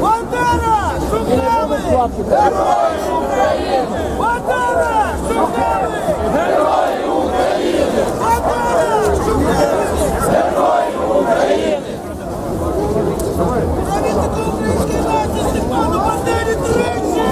Бандера! Шукали! Герої України! Бандера! Шукали! Герої України! Бандера! Шукали! Герої України! Навіть таку український нації Степану Бандері тричі!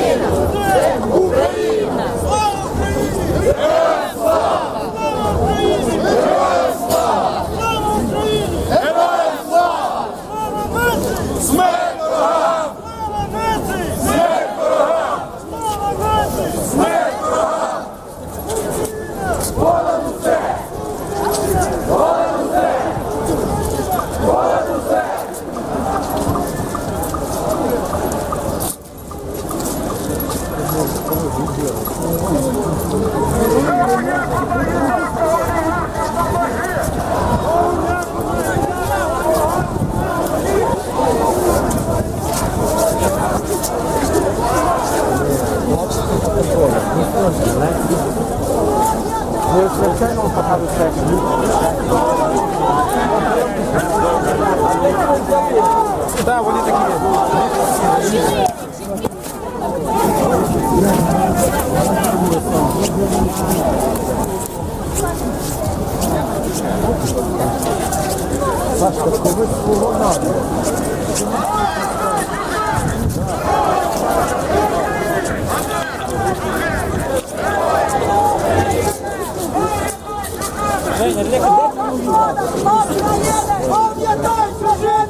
Cena! Cena! Так, вони такі є. Пам'ятай, дружини! Пам'ятай,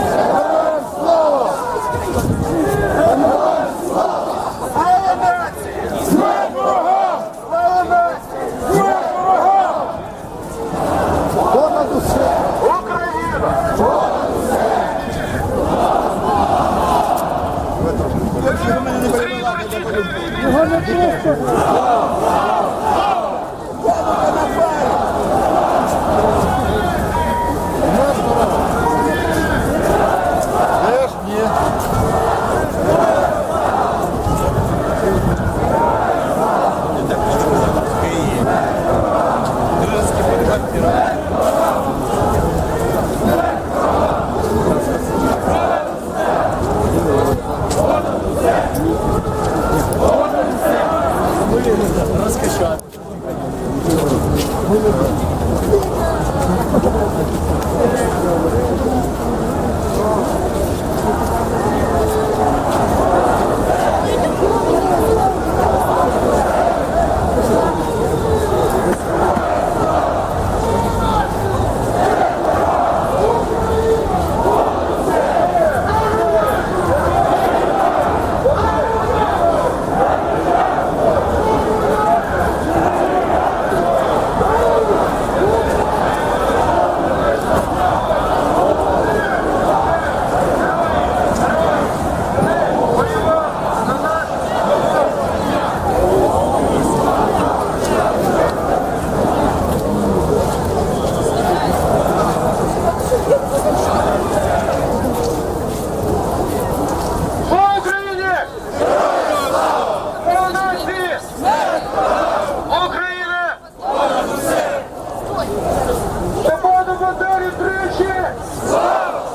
Степану Бандері тричі! Слава!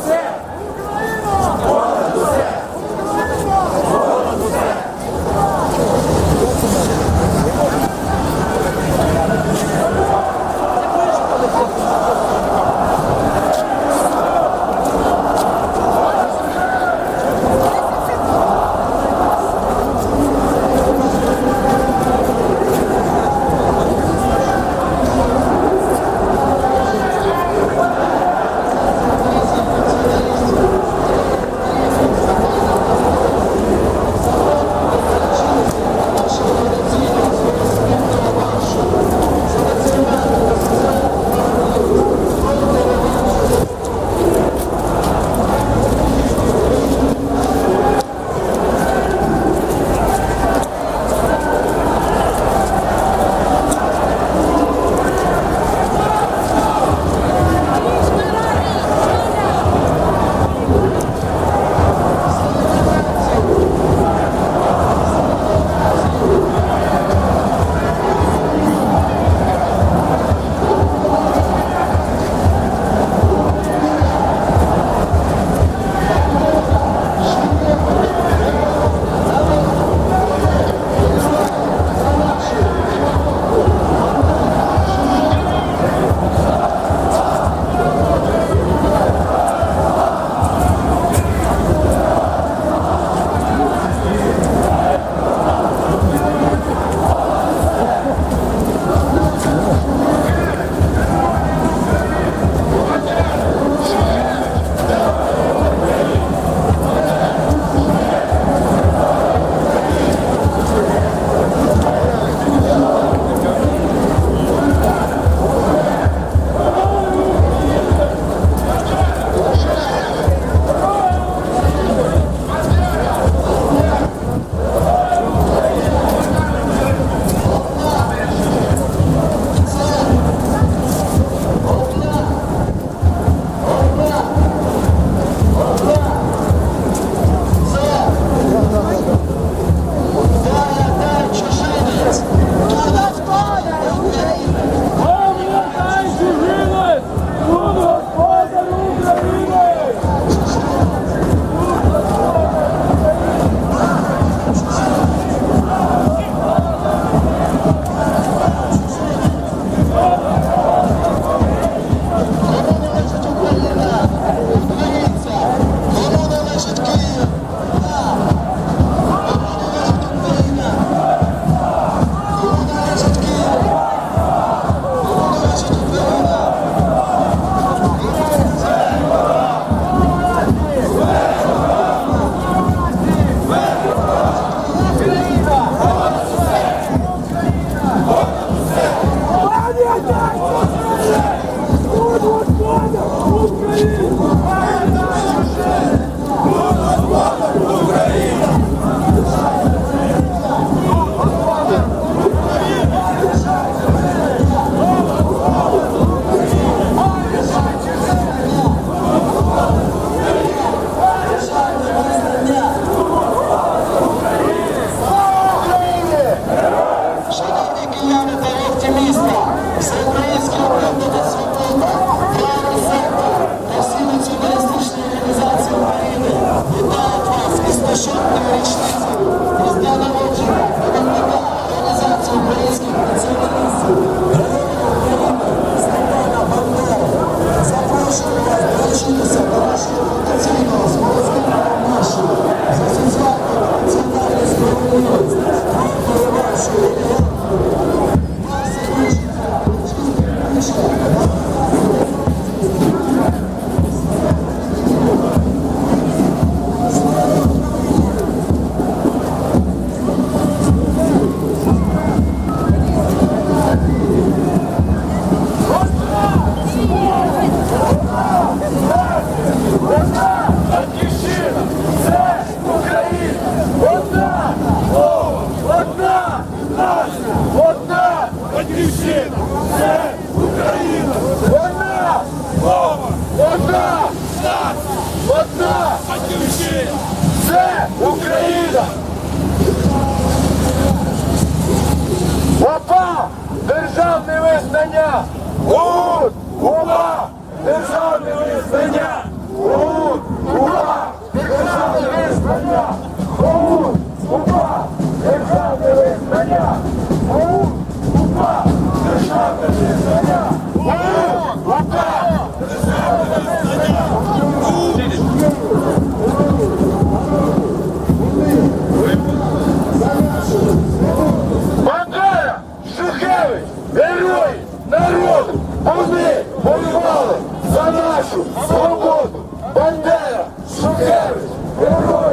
Zé! Народу, вони воювали за нашу свободу. Бандера, Шухевич, герої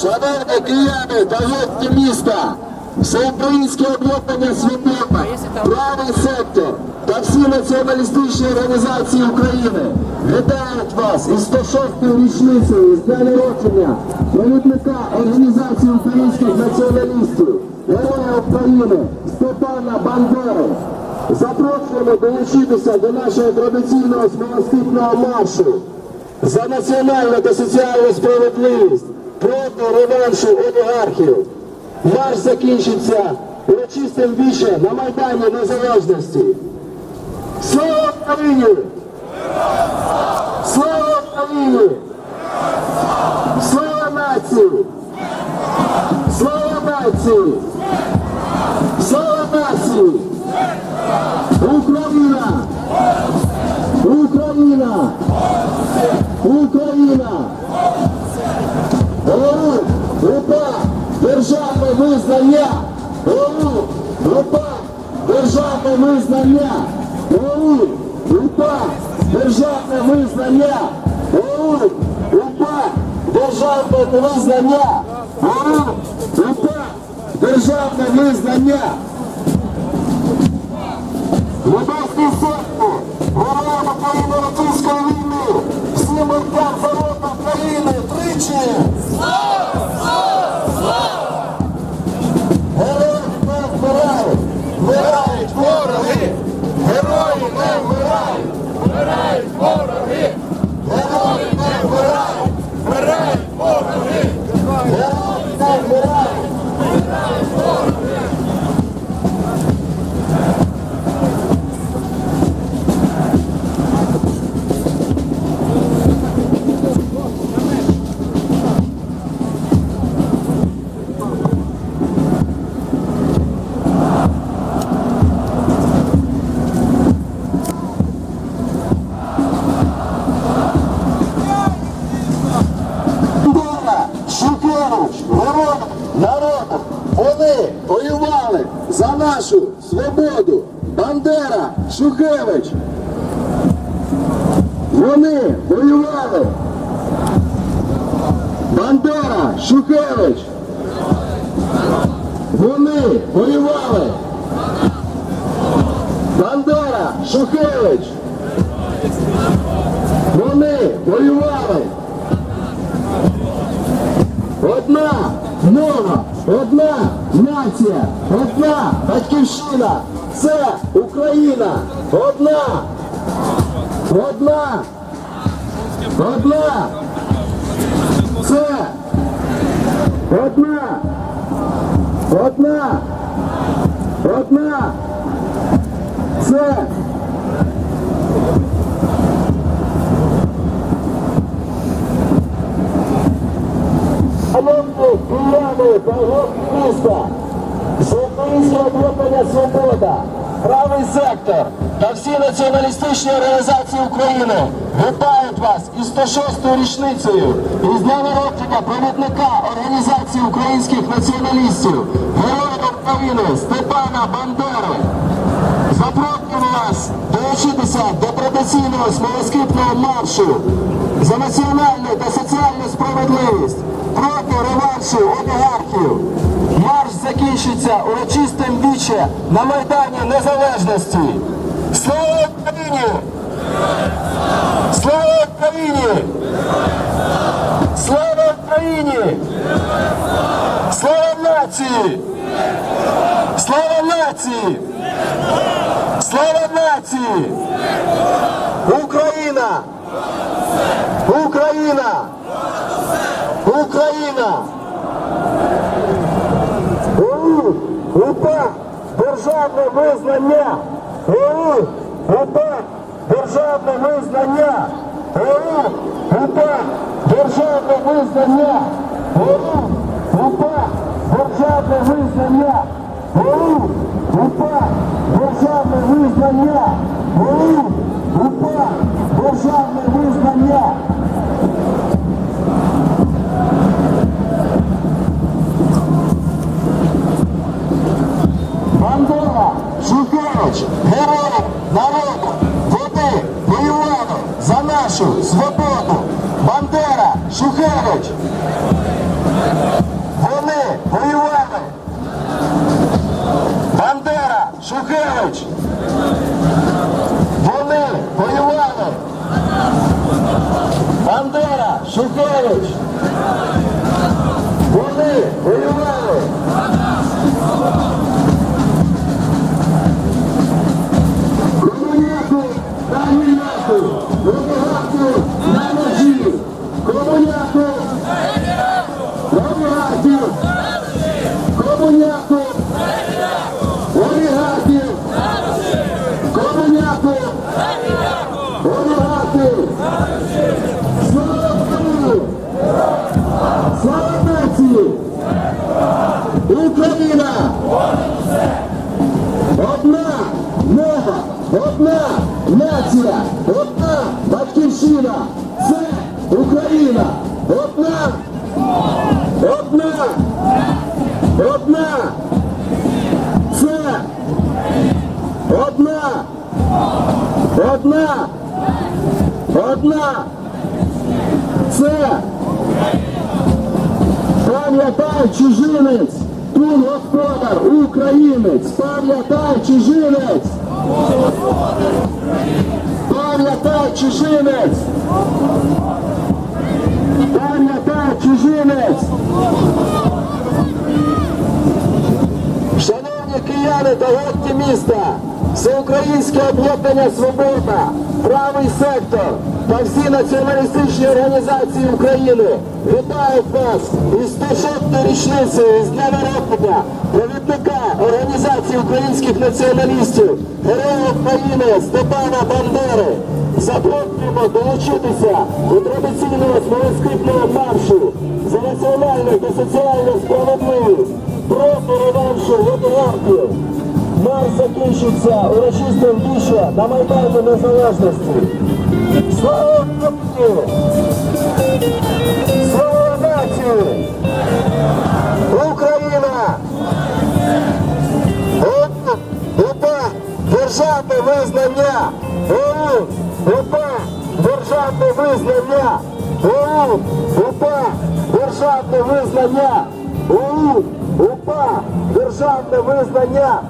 Шановні кияни та гості міста, всеукраїнське об'єднання Свобода, правий сектор та всі націоналістичні організації України вітають вас із 106-ю річницею з дня народження провідника Організації українських націоналістів, Героя України Степана Бандери. Запрошуємо долучитися до нашого традиційного смолоскипного маршу за національну та соціальну справедливість проти реваншу олігархів. Марш закінчиться урочистим вічем на Майдані Незалежності. Слава Україні! Слава Україні! Слава нації! Слава нації! Слава нації! Україна! Визнання! ОУ, група, державне визнання! ОУ, група, державне визнання! ОУ, група, державне визнання! ОУ, група, державне визнання! Небесні сотні, героям України Російської війни, всім за рота України, тричі! Героїв не вмирають, вмирають вороги, герої не вмирають, вмирають вороги, герої не вмирають, вмирають вороги. Шухевич. Вони воювали. Бандера, Шухевич. Вони воювали. Бандера, Шухевич. Вони воювали. Одна мова, одна нація, одна батьківщина. Це Україна. Одна. Одна. Одна. Це. Одна. Одна. Одна. Це. Шановні кияни та міста, Всеукраїнське об'єднання «Свобода», правий сектор та всі націоналістичні організації України вітають вас із 106-ю річницею із дня народження провідника Організації українських націоналістів, героя України Степана Бандери. Запрошуємо вас долучитися до традиційного смолоскипного маршу за національну та соціальну справедливість проти реваншу олігархів. Марш закінчиться урочистим віче на Майдані Незалежності. Слава Україні! Слава Україні! Слава Україні! Слава нації! Слава нації! Слава нації! Україна! Україна! Україна! ОУ! УПА! Державне визнання! ОУ! УПА! Державне визнання! ОУ! УПА! Державне визнання! ОУ! УПА! Державне визнання! ОУ! УПА! Державне визнання! ОУ! УПА! Державне визнання! Шухевич, герої народу, вони воювали за нашу свободу. Бандера, Шухевич. Вони воювали. Бандера, Шухевич. Вони воювали. Бандера, Шухевич. Вони воювали. Чужинець, тут господар, українець, пам'ятай, чужинець. Пам'ятай, чужинець. Пам'ятай, чужинець. Шановні кияни та гості міста, Всеукраїнське об'єднання Свобода, правий сектор та всі націоналістичні організації України вітають вас із 106 річницею з дня народження провідника Організації українських націоналістів, Героя України Степана Бандери. Запрошуємо долучитися до традиційного смолоскипного маршу за національну та соціальну справедливість проти реваншу олігархів. Марш закінчиться урочистим віче на Майдані Незалежності. Слава Україні! Слава нації! Україна! Упа державне визнання! ОУН! Опа державне визнання! ОУН! Опа державне визнання! ОУН! Опа державне визнання!